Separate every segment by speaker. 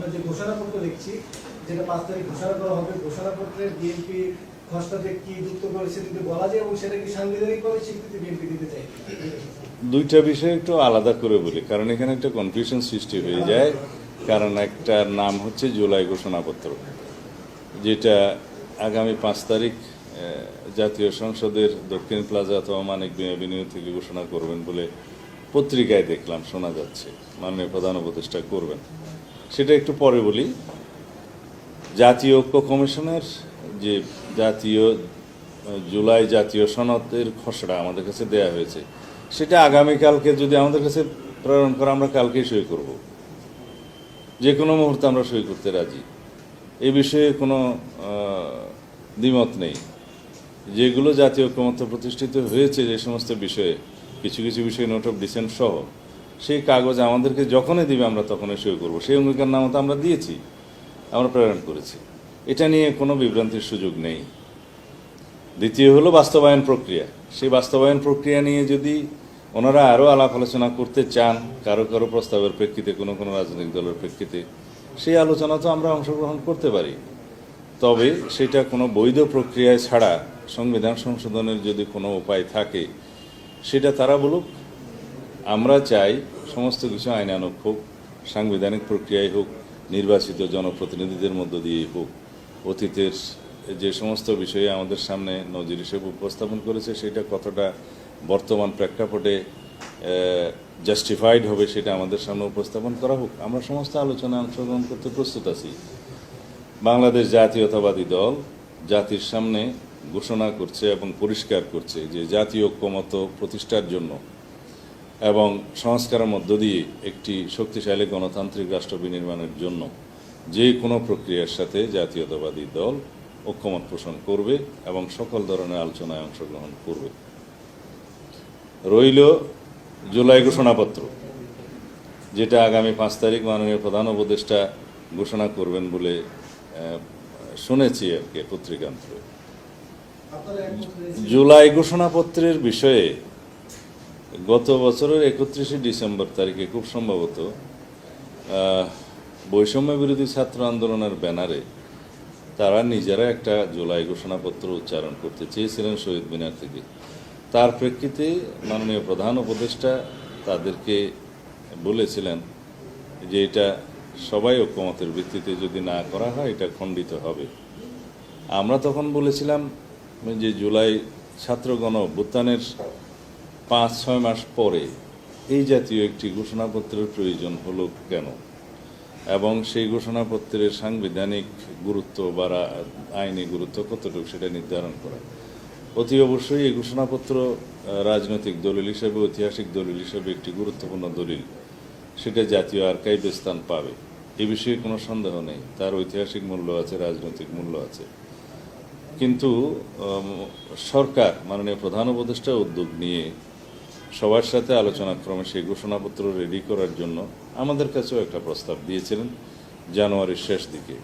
Speaker 1: আমরা যে ঘোষণাপত্র দেখছি, যেটা পাঁচ তারিখ ঘোষণা করা হবে ঘোষণাপত্রে বিএনপি খসড়াতে কি যুক্ত করেছে যদি বলা যায় এবং সেটা কি সাংবিধানিকভাবে স্বীকৃতি বিএনপি দিতে চাই
Speaker 2: দুইটা বিষয় একটু আলাদা করে বলি, কারণ এখানে একটা কনফিউশন সৃষ্টি হয়ে যায়। কারণ একটা নাম হচ্ছে জুলাই ঘোষণাপত্র, যেটা আগামী পাঁচ তারিখ জাতীয় সংসদের দক্ষিণ প্লাজা অথবা মানিক বিনিয়োগ থেকে ঘোষণা করবেন বলে পত্রিকায় দেখলাম, শোনা যাচ্ছে। মাননীয় প্রধান উপদেষ্টা করবেন। সেটা একটু পরে বলি। জাতীয় ঐক্য কমিশনের যে জাতীয়, জুলাই জাতীয় সনদের খসড়া আমাদের কাছে দেয়া হয়েছে, সেটা আগামীকালকে যদি আমাদের কাছে প্রেরণ করা, আমরা কালকেই সই করব। যে কোনো মুহূর্তে আমরা সই করতে রাজি। এ বিষয়ে কোনো দ্বিমত নেই। যেগুলো জাতীয় ঐক্যমত্য প্রতিষ্ঠিত হয়েছে, যে সমস্ত বিষয়ে, কিছু কিছু বিষয়ে নোট অফ ডিসেন্ট সহ সেই কাগজ আমাদেরকে যখনই দিবে আমরা তখনই সই করব। সেই অঙ্গীকারনামা তো আমরা দিয়েছি, আমরা প্রেরণ করেছি। এটা নিয়ে কোনো বিভ্রান্তির সুযোগ নেই। দ্বিতীয় হলো বাস্তবায়ন প্রক্রিয়া। সেই বাস্তবায়ন প্রক্রিয়া নিয়ে যদি ওনারা আরও আলাপ আলোচনা করতে চান, কারও কারও প্রস্তাবের প্রেক্ষিতে, কোনো কোনো রাজনৈতিক দলের প্রেক্ষিতে, সেই আলোচনা তো আমরা অংশগ্রহণ করতে পারি। তবে সেটা কোনো বৈধ প্রক্রিয়ায় ছাড়া সংবিধান সংশোধনের যদি কোনো উপায় থাকে, সেটা তারা বলুক আমরা চাই সমস্ত কিছু আইনানুক হোক, সাংবিধানিক প্রক্রিয়ায় হোক, নির্বাচিত জনপ্রতিনিধিদের মধ্য দিয়েই হোক। অতীতের যে সমস্ত বিষয়ে আমাদের সামনে নজির হিসেবে উপস্থাপন করেছে, সেটা কতটা বর্তমান প্রেক্ষাপটে জাস্টিফাইড হবে সেটা আমাদের সামনে উপস্থাপন করা হোক। আমরা সমস্ত আলোচনায় অংশগ্রহণ করতে প্রস্তুত আছি। বাংলাদেশ জাতীয়তাবাদী দল জাতির সামনে ঘোষণা করছে এবং পরিষ্কার করছে যে জাতীয় ঐক্যমত প্রতিষ্ঠার জন্য এবং সংস্কারের মধ্য দিয়ে একটি শক্তিশালী গণতান্ত্রিক রাষ্ট্র বিনির্মাণের জন্য যে কোনো প্রক্রিয়ার সাথে জাতীয়তাবাদী দল ঐক্যমত পোষণ করবে এবং সকল ধরনের আলোচনায় অংশগ্রহণ করবে। রইল জুলাই ঘোষণাপত্র যেটা আগামী পাঁচ তারিখ মাননীয় প্রধান উপদেষ্টা ঘোষণা করবেন বলে শুনেছি আর কি পত্রিকান্তে জুলাই ঘোষণাপত্রের বিষয়ে গত বছরের একত্রিশে ডিসেম্বর তারিখে খুব সম্ভবত বৈষম্য বিরোধী ছাত্র আন্দোলনের ব্যানারে তারা নিজেরা একটা জুলাই ঘোষণাপত্র উচ্চারণ করতে চেয়েছিলেন শহীদ মিনার থেকে। তার প্রেক্ষিতে মাননীয় প্রধান উপদেষ্টা তাদেরকে বলেছিলেন যে এটা সবাই ঐক্যমতের ভিত্তিতে যদি না করা হয়, এটা খণ্ডিত হবে। আমরা তখন বলেছিলাম যে জুলাই ছাত্রগণ অভ্যুত্থানের পাঁচ, ছয় মাস পরে এই জাতীয় একটি ঘোষণাপত্রের প্রয়োজন হলো কেন? এবং সেই ঘোষণাপত্রের সাংবিধানিক গুরুত্ব বা আইনি গুরুত্ব কতটুকু সেটা নির্ধারণ করা? অতি অবশ্যই এই ঘোষণাপত্র রাজনৈতিক দলিল হিসেবে, ঐতিহাসিক দলিল হিসেবে একটি গুরুত্বপূর্ণ দলিল। সেটা জাতীয় আর্কাইভে স্থান পাবে। এ বিষয়ে কোনো সন্দেহ নেই। তার ঐতিহাসিক মূল্য আছে, রাজনৈতিক মূল্য আছে। কিন্তু সরকার, মাননীয় প্রধান উপদেষ্টা উদ্যোগ নিয়ে সবার সাথে আলোচনা ক্রমে সেই ঘোষণাপত্র রেডি করার জন্য আমাদের কাছেও একটা প্রস্তাব দিয়েছিলেন জানুয়ারির শেষ দিকে।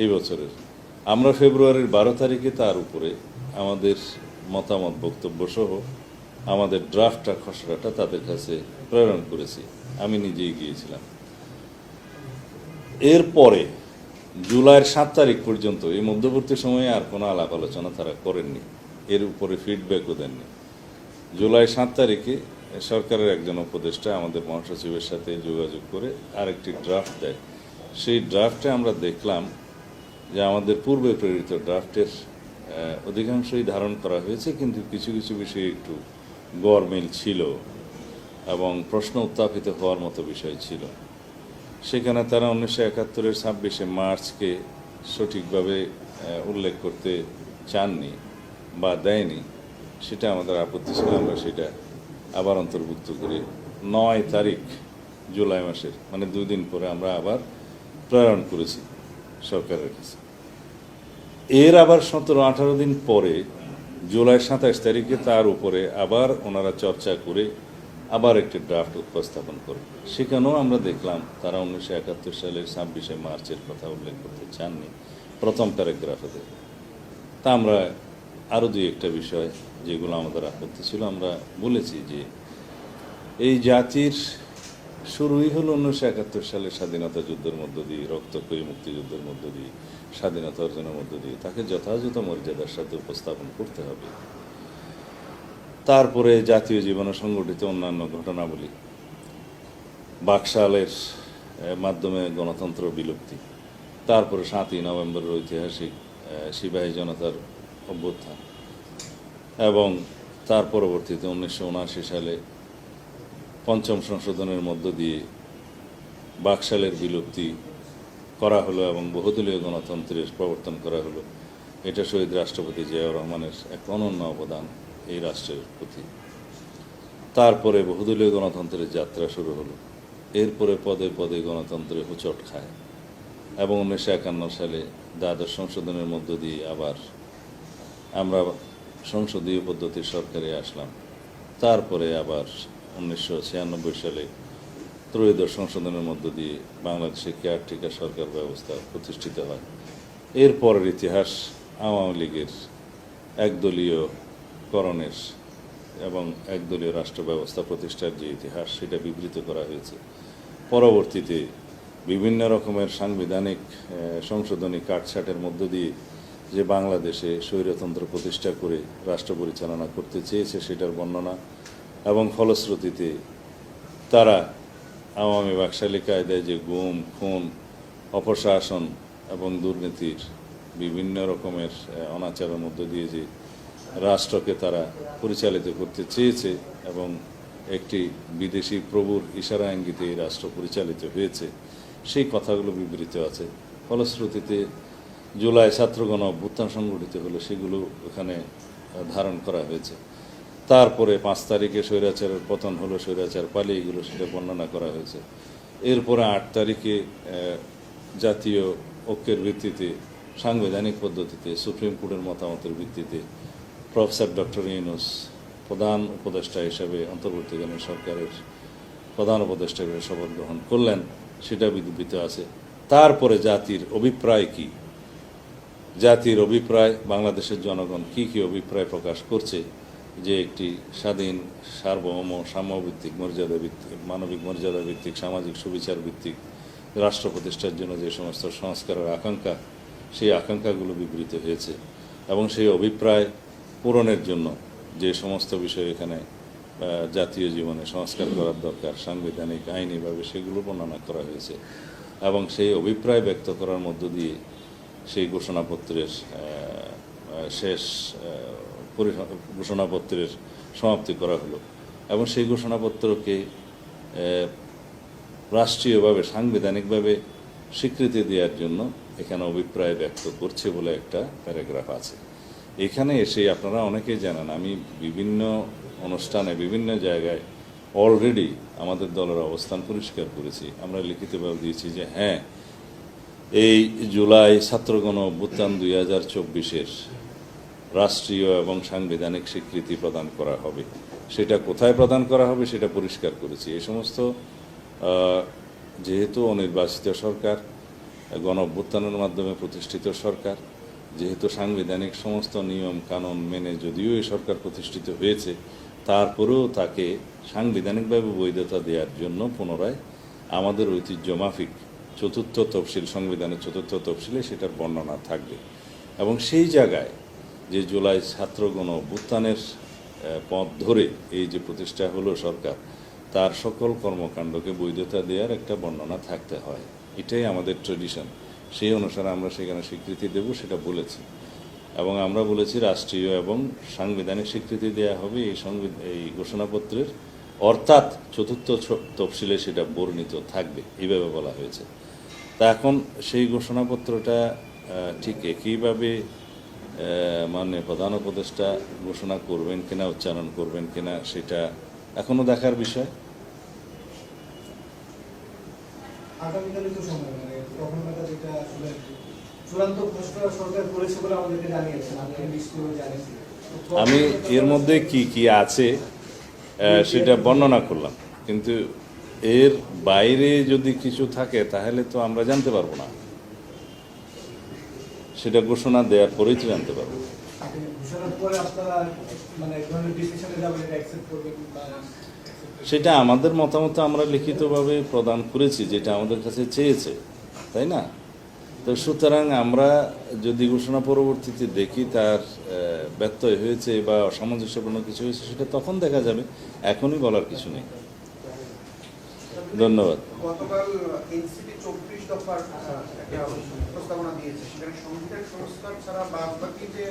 Speaker 2: এই বছরের। আমরা ফেব্রুয়ারির বারো তারিখে তার উপরে আমাদের মতামত, বক্তব্য সহ আমাদের ড্রাফটটা খসড়াটা তাদের কাছে প্রেরণ করেছি। আমি নিজেই গিয়েছিলাম। এরপরে জুলাইয়ের সাত তারিখ পর্যন্ত এই মধ্যবর্তী সময়ে আর কোনো আলাপ আলোচনা তারা করেননি। এর উপরে ফিডব্যাকও দেননি। জুলাই সাত তারিখে সরকারের একজন উপদেষ্টা আমাদের মহাসচিবের সাথে যোগাযোগ করে আরেকটি ড্রাফট দেয়। সেই ড্রাফটে আমরা দেখলাম যে আমাদের পূর্বে প্রেরিত ড্রাফটের অধিকাংশই ধারণ করা হয়েছে, কিন্তু কিছু কিছু বিষয়ে একটু গরমিল ছিল এবং প্রশ্ন উত্থাপিত হওয়ার মতো বিষয় ছিল। সেখানে তারা উনিশশো একাত্তরের ছাব্বিশে মার্চকে সঠিকভাবে উল্লেখ করতে চাননি বা দেয়নি। সেটা আমাদের আপত্তি ছিল, আমরা সেটা আবার অন্তর্ভুক্ত করি। নয় তারিখ জুলাই মাসের মানে দুই দিন পরে আমরা আবার প্রেরণ করেছি সরকারের কাছে। এর আবার সতেরো আঠারো দিন পরে, জুলাই সাতাশ তারিখে তার উপরে আবার ওনারা চর্চা করে আবার একটি ড্রাফট উপস্থাপন করে। সেখানেও আমরা দেখলাম তারা উনিশশো একাত্তর সালের ছাব্বিশে মার্চের কথা উল্লেখ করতে চাননি, প্রথম প্যারাগ্রাফেতে তা আমরা আরও দুই একটা বিষয় যেগুলো আমাদের আপত্তি ছিল, আমরা বলেছি যে এই জাতির শুরুই হলো উনিশশো একাত্তর সালে স্বাধীনতা যুদ্ধের মধ্য দিয়ে, রক্তক্ষয়ী মুক্তিযুদ্ধের মধ্য দিয়ে, স্বাধীনতা অর্জনের মধ্য দিয়ে। তাকে যথাযথ মর্যাদার সাথে উপস্থাপন করতে হবে। তারপরে জাতীয় জীবনে সংগঠিত অন্যান্য ঘটনাবলী, বাকশালের মাধ্যমে গণতন্ত্র বিলুপ্তি, তারপরে সাতই নভেম্বরের ঐতিহাসিক সিপাহী জনতার অভ্যুত্থান। এবং তার পরবর্তীতে উনিশশো উনআশি সালে পঞ্চম সংশোধনের মধ্য দিয়ে বাকশালের বিলুপ্তি করা হলো এবং বহুদলীয় গণতন্ত্রের প্রবর্তন করা হলো। এটা শহীদ রাষ্ট্রপতি জিয়াউর রহমানের এক অনন্য অবদান এই রাষ্ট্রের প্রতি। তারপরে বহুদলীয় গণতন্ত্রের যাত্রা শুরু হলো। এরপরে পদে পদে গণতন্ত্রে হুচট খায় এবং উনিশশো একান্ন সালে দ্বাদশ সংশোধনের মধ্য দিয়ে আবার আমরা সংসদীয় পদ্ধতির সরকারে আসলাম। তারপরে আবার উনিশশো ছিয়ানব্বই সালে ত্রয়োদশ সংশোধনের মধ্য দিয়ে বাংলাদেশে কেয়ারটেকার সরকার ব্যবস্থা প্রতিষ্ঠিত হয়। এরপরের ইতিহাস আওয়ামী লীগের একদলীয় করণের এবং একদলীয় রাষ্ট্র ব্যবস্থা প্রতিষ্ঠার যে ইতিহাস, সেটা বিবৃত করা হয়েছে। পরবর্তীতে বিভিন্ন রকমের সাংবিধানিক সংশোধনী কাটছাটের মধ্য দিয়ে যে বাংলাদেশে স্বৈরতন্ত্র প্রতিষ্ঠা করে রাষ্ট্র পরিচালনা করতে চেয়েছে সেটার বর্ণনা এবং ফলশ্রুতিতে তারা আওয়ামী বাকশালী কায়দায় যে গুম, খুন, অপশাসন এবং দুর্নীতির বিভিন্ন রকমের অনাচারের মধ্য দিয়ে যে রাষ্ট্রকে তারা পরিচালিত করতে চেয়েছে এবং একটি বিদেশি প্রভুর ইশারা ইঙ্গিতে এই রাষ্ট্র পরিচালিত হয়েছে, সেই কথাগুলো বিবৃত আছে। ফলশ্রুতিতে জুলাই ছাত্রগণ অভ্যুত্থান সংগঠিত হলো সেগুলো ওখানে ধারণ করা হয়েছে। তারপরে পাঁচ তারিখে স্বৈরাচারের পতন হলো, স্বৈরাচার পালিয়ে এগুলো সেটা বর্ণনা করা হয়েছে। এরপরে আট তারিখে জাতীয় ঐক্যের ভিত্তিতে, সাংবিধানিক পদ্ধতিতে, সুপ্রিম কোর্টের মতামতের ভিত্তিতে প্রফেসর ডক্টর ইউনুস প্রধান উপদেষ্টা হিসাবে অন্তর্বর্তীকালীন সরকারের প্রধান উপদেষ্টা হিসেবে শপথ গ্রহণ করলেন। সেটা বিধৃত আছে। তারপরে জাতির অভিপ্রায় কি? জাতির অভিপ্রায়, বাংলাদেশের জনগণ কি কি অভিপ্রায় প্রকাশ করছে, যে একটি স্বাধীন, সার্বভৌম, সাম্যভিত্তিক মর্যাদা ভিত্তিক, মানবিক মর্যাদা ভিত্তিক, সামাজিক সুবিচার ভিত্তিক, রাষ্ট্র প্রতিষ্ঠার জন্য যে সমস্ত সংস্কারের আকাঙ্ক্ষা, সেই আকাঙ্ক্ষাগুলো বিবৃত হয়েছে। এবং সেই অভিপ্রায় পূরণের জন্য যে সমস্ত বিষয় এখানে জাতীয় জীবনে সংস্কার করার দরকার, সাংবিধানিক, আইনিভাবে সেগুলো বর্ণনা করা হয়েছে। এবং সেই অভিপ্রায় ব্যক্ত করার মধ্য দিয়ে সেই ঘোষণাপত্রের শেষ ঘোষণাপত্রের সমাপ্তি করা হলো। এবং সেই ঘোষণাপত্রকে রাষ্ট্রীয়ভাবে, সাংবিধানিকভাবে স্বীকৃতি দেওয়ার জন্য এখানে অভিপ্রায় ব্যক্ত করছে বলে একটা প্যারাগ্রাফ আছে। এখানে এসে আপনারা অনেকেই জানেন, আমি বিভিন্ন অনুষ্ঠানে, বিভিন্ন জায়গায় অলরেডি আমাদের দলের অবস্থান পরিষ্কার করেছি। আমরা লিখিতভাবে দিয়েছি যে হ্যাঁ এই জুলাই ছাত্রগণ অভ্যুত্থান দুই হাজার চব্বিশের রাষ্ট্রীয় এবং সাংবিধানিক স্বীকৃতি প্রদান করা হবে। সেটা কোথায় প্রদান করা হবে সেটা পরিষ্কার করেছি। এই সমস্ত যেহেতু অনির্বাচিত সরকার, গণ অভ্যুত্থানের মাধ্যমে প্রতিষ্ঠিত সরকার, যেহেতু সাংবিধানিক সমস্ত নিয়ম, কানুন মেনে যদিও এই সরকার প্রতিষ্ঠিত হয়েছে, তারপরেও তাকে সাংবিধানিকভাবে বৈধতা দেওয়ার জন্য পুনরায় আমাদের ঐতিহ্য মাফিক চতুর্থ তফসিল, সংবিধানের চতুর্থ তফসিলে সেটার বর্ণনা থাকবে। এবং সেই জায়গায় যে জুলাই ছাত্রগণ অভ্যুত্থানের পথ ধরে এই যে প্রতিষ্ঠা হলো সরকার, তার সকল কর্মকাণ্ডকে বৈধতা দেওয়ার একটা বর্ণনা থাকতে হয়। এটাই আমাদের ট্রেডিশন সেই অনুসারে আমরা সেখানে স্বীকৃতি দেব, সেটা বলেছি। এবং আমরা বলেছি রাষ্ট্রীয় এবং সাংবিধানিক স্বীকৃতি দেওয়া হবে এই সংবিধ, এই ঘোষণাপত্রের। অর্থাৎ চতুর্থ তফসিলে সেটা বর্ণিত থাকবে। এইভাবে বলা হয়েছে। তা এখন সেই ঘোষণাপত্রটা ঠিক একইভাবে মানে প্রধান উপদেষ্টা ঘোষণা করবেন কিনা উচ্চারণ করবেন কিনা সেটা এখনও দেখার বিষয়।
Speaker 1: মানে
Speaker 2: আমি এর মধ্যে কি কি আছে সেটা বর্ণনা করলাম কিন্তু এর বাইরে যদি কিছু থাকে তাহলে তো আমরা জানতে পারব না। সেটা ঘোষণা দেওয়ার পরেই তো জানতে পারব।
Speaker 1: মানে
Speaker 2: সেটা আমাদের মতামত আমরা লিখিতভাবে প্রদান করেছি যেটা আমাদের কাছে চেয়েছে তাই না? তো সুতরাং আমরা যদি ঘোষণা পরবর্তীতে দেখি তার ব্যত্যয় হয়েছে বা অসামঞ্জস্যপূর্ণ কিছু হয়েছে সেটা তখন দেখা যাবে। এখনই বলার কিছু নেই। ধন্যবাদ।
Speaker 3: গতকাল চব্বিশ প্রস্তাবনা দিয়েছে। সেখানে সংবিধান সংস্কার ছাড়া বাদ বাকি যে